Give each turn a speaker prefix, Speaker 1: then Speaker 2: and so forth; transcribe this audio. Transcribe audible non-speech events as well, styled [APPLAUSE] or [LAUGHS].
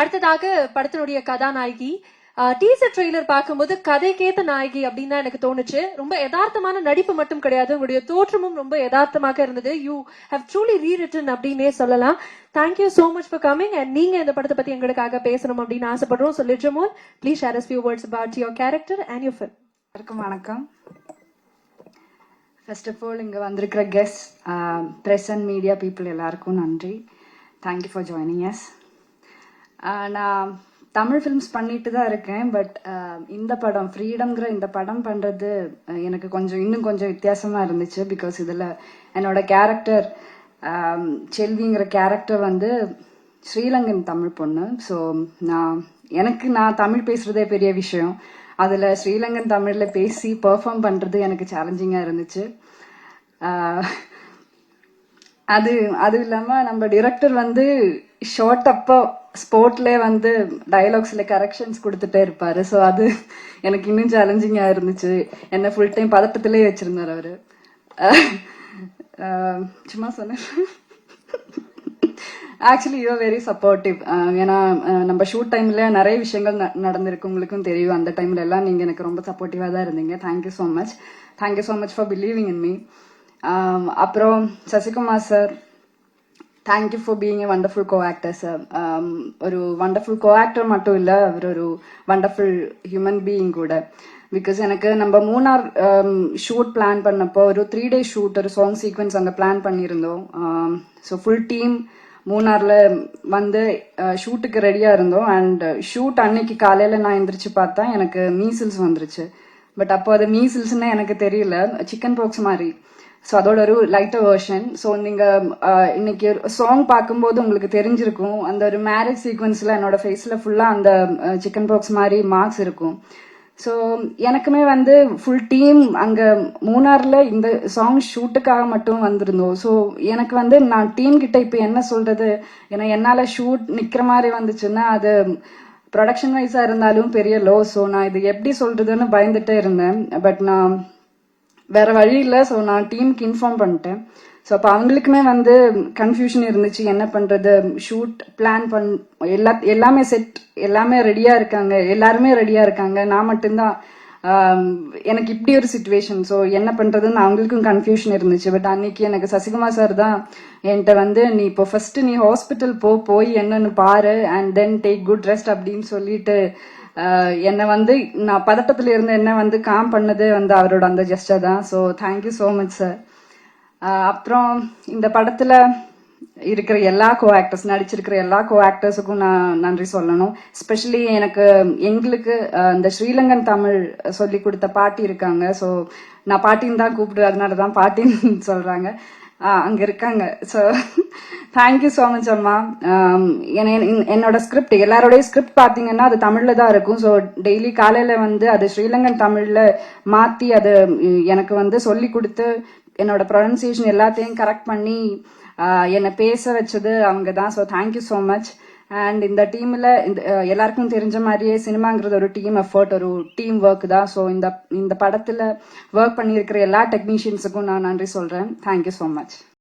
Speaker 1: அடுத்ததாக படத்தினுடைய கதாநாயகி டீசர் ட்ரெய்லர் பார்க்கும்போது கதைக்கேத்த நாயகி அப்படின்னு தான் எனக்கு தோணுச்சு. ரொம்ப யதார்த்தமான நடிப்பு மட்டும் கிடையாது. உங்களுடைய தோற்றமும் ரொம்ப யதார்த்தமாக இருந்தது. யூ ஹவ் ட்ரூலி ரீரிட்டன் அப்படின்னே சொல்லலாம். Thank you so much for coming and நீங்க இந்த படத்தை பத்தி எங்களுக்காக பேசணும் அப்படின்னு ஆசைப்படுறோம். So Lijomol please share us few words about your character and you feel
Speaker 2: எல்லாருக்கும் வணக்கம். ஃபர்ஸ்ட் ஆஃப் ஆல் இங்கே வந்திருக்கிற guest press and media people எல்லாருக்கும் நன்றி. தேங்க்யூ ஃபார் ஜாயினிங் எஸ் நான் தமிழ் ஃபிலிம்ஸ் பண்ணிட்டு தான் இருக்கேன் பட் இந்த படம் ஃப்ரீடம்ங்கிற இந்த படம் பண்ணுறது எனக்கு கொஞ்சம் இன்னும் கொஞ்சம் வித்தியாசமாக இருந்துச்சு பிகாஸ் இதில் என்னோட கேரக்டர் செல்விங்கிற கேரக்டர் வந்து ஸ்ரீலங்கன் தமிழ் பொண்ணு. ஸோ நான் எனக்கு நான் தமிழ் பேசுகிறதே பெரிய விஷயம். அதில் ஸ்ரீலங்கன் தமிழில் பேசி பெர்ஃபார்ம் பண்ணுறது எனக்கு சேலஞ்சிங்காக இருந்துச்சு. அது அது இல்லாமல் நம்ம டிரெக்டர் வந்து ஷார்ட் அப்போ ஸ்போர்ட்லேயே வந்து டயலாக்ஸில் கரெக்ஷன்ஸ் கொடுத்துட்டே இருப்பாரு. ஸோ அது எனக்கு இன்னும் சேலஞ்சிங்காக இருந்துச்சு. என்ன ஃபுல் டைம் பதட்டத்திலே வச்சிருந்தார் அவர். சும்மா சொன்னேன். ஆக்சுவலி யூ வெரி சப்போர்ட்டிவ் ஏன்னா நம்ம ஷூட் டைம்ல நிறைய விஷயங்கள் ந- நடந்திருக்கு. உங்களுக்கும் தெரியும். அந்த டைம்ல எல்லாம் நீங்க எனக்கு ரொம்ப சப்போர்ட்டிவா தான் இருந்தீங்க. Thank you so much thank you so much for believing in me அப்புறம் Sasikumar sir thank you for being a wonderful co actor sir ஒரு வண்டர்ஃபுல் கோ ஆக்டர் மட்டும் இல்லை அவர் ஒரு வண்டர்ஃபுல் ஹியூமன் பீயிங் கூட பிகாஸ் எனக்கு நம்ம மூணார் ஷூட் பிளான் பண்ணப்போ ஒரு த்ரீ டே ஷூட் ஒரு சாங் சீக்வன்ஸ் அங்கே பிளான் பண்ணியிருந்தோம் ஸோ ஃபுல் டீம் மூணாரில் வந்து ஷூட்டுக்கு ரெடியாக இருந்தோம் அண்ட் ஷூட் அன்னைக்கு காலையில் நான் எந்திரிச்சு பார்த்தா எனக்கு மீசில்ஸ் வந்துருச்சு பட் அப்போ அது மீசில்ஸ்னு எனக்கு தெரியல சிக்கன் பாக்ஸ் மாதிரி ஸோ அதோட ஒரு லைட்டர் வெர்ஷன் ஸோ நீங்கள் அஹ், இன்னைக்கு சாங் பார்க்கும்போது உங்களுக்கு தெரிஞ்சிருக்கும். அந்த ஒரு மேரேஜ் சீக்வன்ஸில் என்னோட ஃபேஸில் ஃபுல்லாக அந்த சிக்கன் பாக்ஸ் மாதிரி மார்க்ஸ் இருக்கும். ஸோ எனக்குமே வந்து ஃபுல் டீம் அங்கே மூணாரில் இந்த சாங் ஷூட்டுக்காக மட்டும் வந்திருந்தோம். ஸோ எனக்கு வந்து நான் டீம் கிட்ட இப்போ என்ன சொல்றது? ஏன்னா என்னால் ஷூட் நிற்கிற மாதிரி வந்துச்சுன்னா அது ப்ரொடக்ஷன் வைஸாக இருந்தாலும் பெரிய லோ ஸோ நான் இது எப்படி சொல்றதுன்னு பயந்துட்டே இருந்தேன். பட் நான் வேற வழி இல்லை. ஸோ நான் டீமுக்கு இன்ஃபார்ம் பண்ணிட்டேன். ஸோ அப்போ அவங்களுக்குமே வந்து கன்ஃபியூஷன் இருந்துச்சு. என்ன பண்ணுறது ஷூட் பிளான் பண் எல்லா எல்லாமே செட் எல்லாமே ரெடியாக இருக்காங்க. எல்லாருமே ரெடியாக இருக்காங்க. நான் மட்டும்தான் எனக்கு இப்படி ஒரு சுச்சுவேஷன் ஸோ என்ன பண்ணுறதுன்னு அவங்களுக்கும் கன்ஃபியூஷன் இருந்துச்சு. பட் அன்னைக்கு எனக்கு சசிகுமார் சார் தான் என்கிட்ட வந்து நீ இப்போ ஃபர்ஸ்ட் நீ ஹாஸ்பிட்டல் போ போய் என்னன்னு பாரு. And then take good rest அப்படின்னு சொல்லிட்டு என்னை வந்து நான் பதட்டத்தில் இருந்து என்ன வந்து காம் பண்ணது வந்து அவரோட அந்த ஜெஸ்டர் தான். So thank you so much sir அப்புறம் இந்த படத்தில் இருக்கிற எல்லா கோ ஆக்டர்ஸ் நடிச்சிருக்கிற எல்லா கோ ஆக்டர்ஸுக்கும் நான் நன்றி சொல்லணும். ஸ்பெஷலி எனக்கு எங்களுக்கு இந்த ஸ்ரீலங்கன் தமிழ் சொல்லி கொடுத்த பாட்டி இருக்காங்க. ஸோ நான் பாட்டின்னு தான் கூப்பிடுவேன் அதனால தான் பாட்டின்னு [LAUGHS] சொல்கிறாங்க அங்க இருக்காங்க. ஸோ தேங்க்யூ ஸோ மச் அம்மா. என்னோட ஸ்கிரிப்ட் எல்லாரோடைய ஸ்கிரிப்ட் பார்த்தீங்கன்னா அது தமிழில் தான் இருக்கும். ஸோ டெய்லி காலையில் வந்து அது ஸ்ரீலங்கன் தமிழில் மாற்றி அது எனக்கு வந்து சொல்லி கொடுத்து என்னோட ப்ரொனன்சியேஷன் எல்லாத்தையும் கரெக்ட் பண்ணி என்னை பேச வச்சது அவங்க தான். So thank you so much and இந்த டீம்ல இந்த எல்லாருக்கும் தெரிஞ்ச மாதிரியே சினிமாங்கிறது ஒரு டீம் எஃபர்ட் ஒரு டீம் ஒர்க் தான். ஸோ இந்த இந்த படத்துல ஒர்க் பண்ணியிருக்கிற எல்லா டெக்னீஷியன்ஸுக்கும் நான் நன்றி சொல்றேன். Thank you so much